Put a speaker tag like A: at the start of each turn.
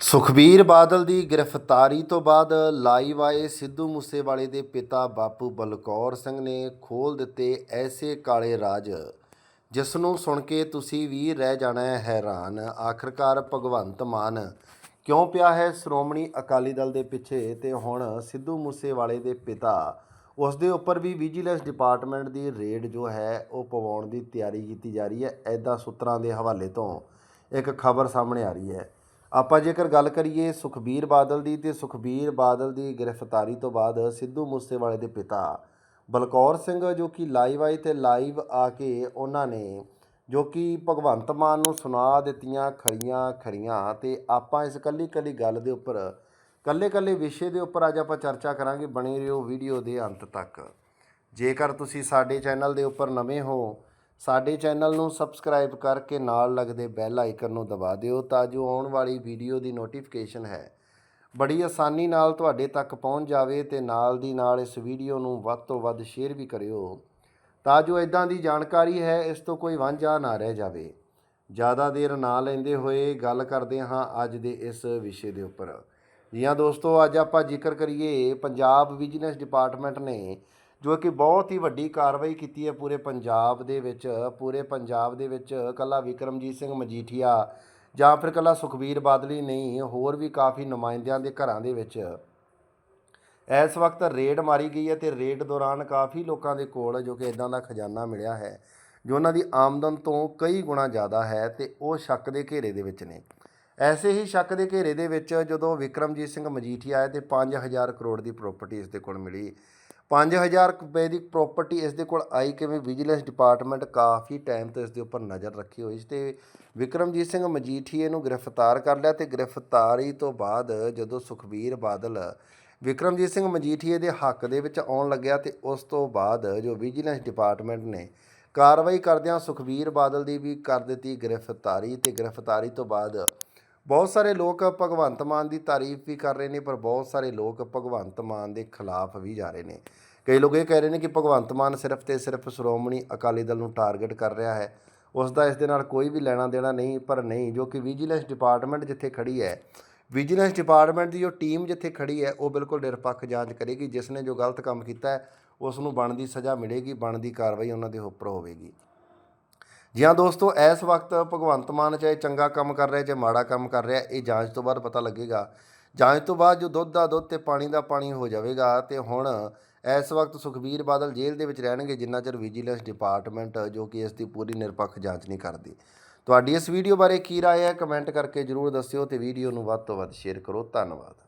A: ਸੁਖਬੀਰ ਬਾਦਲ ਦੀ ਗ੍ਰਿਫਤਾਰੀ ਤੋਂ ਬਾਅਦ ਲਾਈਵ ਆਏ ਸਿੱਧੂ ਮੂਸੇਵਾਲੇ ਦੇ ਪਿਤਾ ਬਾਪੂ ਬਲਕੌਰ ਸਿੰਘ ਨੇ ਖੋਲ ਦਿੱਤੇ ਐਸੇ ਕਾਲੇ ਰਾਜ, ਜਿਸ ਨੂੰ ਸੁਣ ਕੇ ਤੁਸੀਂ ਵੀ ਰਹਿ ਜਾਣਾ ਹੈ ਹੈਰਾਨ। ਆਖਰਕਾਰ ਭਗਵੰਤ ਮਾਨ, ਕਿਉਂ ਪਿਆ ਹੈ ਸ਼੍ਰੋਮਣੀ ਅਕਾਲੀ ਦਲ ਦੇ ਪਿੱਛੇ? ਤੇ ਹੁਣ ਸਿੱਧੂ ਮੂਸੇਵਾਲੇ ਦੇ ਪਿਤਾ, ਉਸ ਦੇ ਉੱਪਰ ਵੀ ਵਿਜੀਲੈਂਸ ਡਿਪਾਰਟਮੈਂਟ ਦੀ ਰੇਡ ਜੋ ਹੈ, ਉਹ ਪਵਾਉਣ ਦੀ ਤਿਆਰੀ ਕੀਤੀ ਜਾ ਰਹੀ ਹੈ ਐਦਾਂ ਸੂਤਰਾਂ ਦੇ ਹਵਾਲੇ ਤੋਂ ਇੱਕ ਖਬਰ ਸਾਹਮਣੇ ਆ ਰਹੀ ਹੈ। ਆਪਾਂ ਜੇਕਰ ਗੱਲ ਕਰੀਏ ਸੁਖਬੀਰ ਬਾਦਲ ਦੀ, ਤੇ ਸੁਖਬੀਰ ਬਾਦਲ ਦੀ ਗ੍ਰਿਫਤਾਰੀ ਤੋਂ ਬਾਅਦ ਸਿੱਧੂ ਮੂਸੇਵਾਲੇ ਦੇ ਪਿਤਾ ਬਲਕੌਰ ਸਿੰਘ, ਜੋ ਕਿ ਲਾਈਵ ਆਏ ਤੇ ਲਾਈਵ ਆ ਕੇ ਉਹਨਾਂ ਨੇ ਜੋ ਕਿ ਭਗਵੰਤ ਮਾਨ ਨੂੰ ਸੁਣਾ ਦਿੱਤੀਆਂ ਖਰੀਆਂ ਖਰੀਆਂ, ਤੇ ਆਪਾਂ ਇਸ ਕੱਲੀ ਕੱਲੀ ਗੱਲ ਦੇ ਉੱਪਰ ਕੱਲੇ ਕੱਲੇ ਵਿਸ਼ੇ ਦੇ ਉੱਪਰ ਅੱਜ ਆਪਾਂ ਚਰਚਾ ਕਰਾਂਗੇ ਬਣੇ ਰਹੋ ਵੀਡੀਓ ਦੇ ਅੰਤ ਤੱਕ। ਜੇਕਰ ਤੁਸੀਂ ਸਾਡੇ ਚੈਨਲ ਦੇ ਉੱਪਰ ਨਵੇਂ ਹੋ ਸਾਡੇ ਚੈਨਲ ਨੂੰ ਸਬਸਕ੍ਰਾਈਬ ਕਰਕੇ ਨਾਲ ਲੱਗਦੇ ਬੈਲ ਆਈਕਨ ਨੂੰ ਦਬਾ ਦਿਓ ਤਾਂ ਜੋ ਆਉਣ ਵਾਲੀ ਵੀਡੀਓ ਦੀ ਨੋਟੀਫਿਕੇਸ਼ਨ ਹੈ। ਬੜੀ ਆਸਾਨੀ ਨਾਲ ਤੁਹਾਡੇ ਤੱਕ ਪਹੁੰਚ ਜਾਵੇ ਤੇ ਨਾਲ ਦੀ ਨਾਲ ਇਸ ਵੀਡੀਓ ਨੂੰ ਵੱਧ ਤੋਂ ਵੱਧ ਸ਼ੇਅਰ ਵੀ ਕਰਿਓ। ਤਾਂ ਜੋ ਇਦਾਂ ਦੀ ਜਾਣਕਾਰੀ ਹੈ, ਇਸ ਤੋਂ ਕੋਈ ਵਾਂਝਾ ਨਾ ਰਹਿ ਜਾਵੇ। ਜ਼ਿਆਦਾ ਦੇਰ ਨਾ ਲੈਂਦੇ ਹੋਏ ਗੱਲ ਕਰਦੇ ਹਾਂ ਅੱਜ ਦੇ ਇਸ ਵਿਸ਼ੇ ਦੇ ਉੱਪਰ। ਜੀ ਹਾਂ ਦੋਸਤੋ, ਅੱਜ ਆਪਾਂ ਜ਼ਿਕਰ ਕਰੀਏ, ਪੰਜਾਬ ਵਿਜੀਲੈਂਸ ਡਿਪਾਰਟਮੈਂਟ ਨੇ ਜੋ ਕਿ ਬਹੁਤ ਹੀ ਵੱਡੀ ਕਾਰਵਾਈ ਕੀਤੀ ਹੈ ਪੂਰੇ ਪੰਜਾਬ ਦੇ ਵਿੱਚ, ਪੂਰੇ ਪੰਜਾਬ ਦੇ ਵਿੱਚ ਕੱਲਾ ਵਿਕਰਮਜੀਤ ਸਿੰਘ ਮਜੀਠੀਆ ਜਾਂ ਫਿਰ ਕੱਲਾ ਸੁਖਬੀਰ ਬਾਦਲੀ ਨਹੀਂ, ਹੋਰ ਵੀ ਕਾਫੀ ਨੁਮਾਇੰਦਿਆਂ ਦੇ ਘਰਾਂ ਦੇ ਵਿੱਚ। ਇਸ ਵਕਤ ਰੇਡ ਮਾਰੀ ਗਈ ਹੈ ਤੇ ਰੇਡ ਦੌਰਾਨ ਕਾਫੀ ਲੋਕਾਂ ਦੇ ਕੋਲ ਜੋ ਕਿ ਇਦਾਂ ਦਾ ਖਜ਼ਾਨਾ ਮਿਲਿਆ ਹੈ, ਜੋ ਉਹਨਾਂ ਦੀ ਆਮਦਨ ਤੋਂ ਕਈ ਗੁਣਾ ਜ਼ਿਆਦਾ ਹੈ ਤੇ ਉਹ ਸ਼ੱਕ ਦੇ ਘੇਰੇ ਦੇ ਵਿੱਚ ਨੇ। ਐਸੇ ਹੀ ਸ਼ੱਕ ਦੇ ਘੇਰੇ ਦੇ ਵਿੱਚ ਜਦੋਂ ਵਿਕਰਮਜੀਤ ਸਿੰਘ ਮਜੀਠੀਆ ਆਏ ਤੇ 5000 ਕਰੋੜ ਦੀ ਪ੍ਰਾਪਰਟੀ ਇਸ ਦੇ ਕੋਲ ਮਿਲੀ। 5000 ਰੁਪਏ ਦੀ ਪ੍ਰਾਪਰਟੀ ਇਸ ਦੇ ਕੋਲ ਆਈ ਕਿਵੇਂ? ਵਿਜੀਲੈਂਸ ਡਿਪਾਰਟਮੈਂਟ ਕਾਫੀ ਟਾਈਮ ਤੋਂ ਇਸ ਦੇ ਉੱਪਰ ਨਜ਼ਰ ਰੱਖੀ ਹੋਈ ਸੀ ਤੇ ਵਿਕਰਮਜੀਤ ਸਿੰਘ ਮਜੀਠੀਏ ਨੂੰ ਗ੍ਰਿਫਤਾਰ ਕਰ ਲਿਆ ਤੇ ਗ੍ਰਿਫਤਾਰੀ ਤੋਂ ਬਾਅਦ ਜਦੋਂ ਸੁਖਬੀਰ ਬਾਦਲ ਵਿਕਰਮਜੀਤ ਸਿੰਘ ਮਜੀਠੀਏ ਦੇ ਹੱਕ ਦੇ ਵਿੱਚ ਆਉਣ ਲੱਗਿਆ ਤੇ ਉਸ ਤੋਂ ਬਾਅਦ ਜੋ ਵਿਜੀਲੈਂਸ ਡਿਪਾਰਟਮੈਂਟ ਨੇ ਕਾਰਵਾਈ ਕਰਦਿਆਂ ਸੁਖਬੀਰ ਬਾਦਲ ਦੀ ਵੀ ਕਰ ਦਿੱਤੀ ਗ੍ਰਿਫਤਾਰੀ ਤੇ ਗ੍ਰਿਫਤਾਰੀ ਤੋਂ ਬਾਅਦ ਬਹੁਤ ਸਾਰੇ ਲੋਕ ਭਗਵੰਤ ਮਾਨ ਦੀ ਤਾਰੀਫ ਵੀ ਕਰ ਰਹੇ ਨੇ, ਪਰ ਬਹੁਤ ਸਾਰੇ ਲੋਕ ਭਗਵੰਤ ਮਾਨ ਦੇ ਖਿਲਾਫ ਵੀ ਜਾ ਰਹੇ ਨੇ। ਕਈ ਲੋਕ ਇਹ ਕਹਿ ਰਹੇ ਨੇ ਕਿ ਭਗਵੰਤ ਮਾਨ ਸਿਰਫ ਤੇ ਸਿਰਫ ਸ਼੍ਰੋਮਣੀ ਅਕਾਲੀ ਦਲ ਨੂੰ ਟਾਰਗੇਟ ਕਰ ਰਿਹਾ ਹੈ। ਉਸ ਦਾ ਇਸ ਦੇ ਨਾਲ ਕੋਈ ਵੀ ਲੈਣਾ ਦੇਣਾ ਨਹੀਂ, ਪਰ ਨਹੀਂ, ਜੋ ਕਿ ਵਿਜੀਲੈਂਸ ਡਿਪਾਰਟਮੈਂਟ ਜਿੱਥੇ ਖੜੀ ਹੈ, ਵਿਜੀਲੈਂਸ ਡਿਪਾਰਟਮੈਂਟ ਦੀ ਜੋ ਟੀਮ ਜਿੱਥੇ ਖੜੀ ਹੈ, ਉਹ ਬਿਲਕੁਲ ਨਿਰਪੱਖ ਜਾਂਚ ਕਰੇਗੀ, ਜਿਸ ਨੇ ਜੋ ਗਲਤ ਕੰਮ ਕੀਤਾ ਹੈ, ਉਸ ਨੂੰ ਬਣਦੀ ਸਜ਼ਾ ਮਿਲੇਗੀ, ਬਣਦੀ ਕਾਰਵਾਈ ਉਹਨਾਂ ਦੇ ਉੱਪਰ ਹੋਵੇਗੀ। ਜੀ ਹਾਂ ਦੋਸਤੋ, ਇਸ ਵਕਤ ਭਗਵੰਤ ਮਾਨ ਚਾਹੇ ਚੰਗਾ ਕੰਮ ਕਰ ਰਿਹਾ, ਚਾਹੇ ਮਾੜਾ ਕੰਮ ਕਰ ਰਿਹਾ, ਇਹ ਜਾਂਚ ਤੋਂ ਬਾਅਦ ਪਤਾ ਲੱਗੇਗਾ। ਜਾਂਚ ਤੋਂ ਬਾਅਦ ਜੋ ਦੁੱਧ ਦਾ ਦੁੱਧ ਤੇ ਪਾਣੀ ਦਾ ਪਾਣੀ ਹੋ ਜਾਵੇਗਾ ਤੇ ਹੁਣ ਇਸ ਵਕਤ ਸੁਖਬੀਰ ਬਾਦਲ ਜੇਲ੍ਹ ਦੇ ਵਿੱਚ ਰਹਿਣਗੇ, ਜਿੰਨਾ ਚਿਰ ਵਿਜੀਲੈਂਸ ਡਿਪਾਰਟਮੈਂਟ ਜੋ ਕਿ ਇਸ ਦੀ ਪੂਰੀ ਨਿਰਪੱਖ ਜਾਂਚ ਨਹੀਂ ਕਰਦੀ। ਤੁਹਾਡੀ ਇਸ ਵੀਡੀਓ ਬਾਰੇ ਕੀ ਰਾਏ ਹੈ, ਕਮੈਂਟ ਕਰਕੇ ਜਰੂਰ ਦੱਸਿਓ ਤੇ ਵੀਡੀਓ ਨੂੰ ਵੱਧ ਤੋਂ ਵੱਧ ਸ਼ੇਅਰ ਕਰੋ। ਧੰਨਵਾਦ।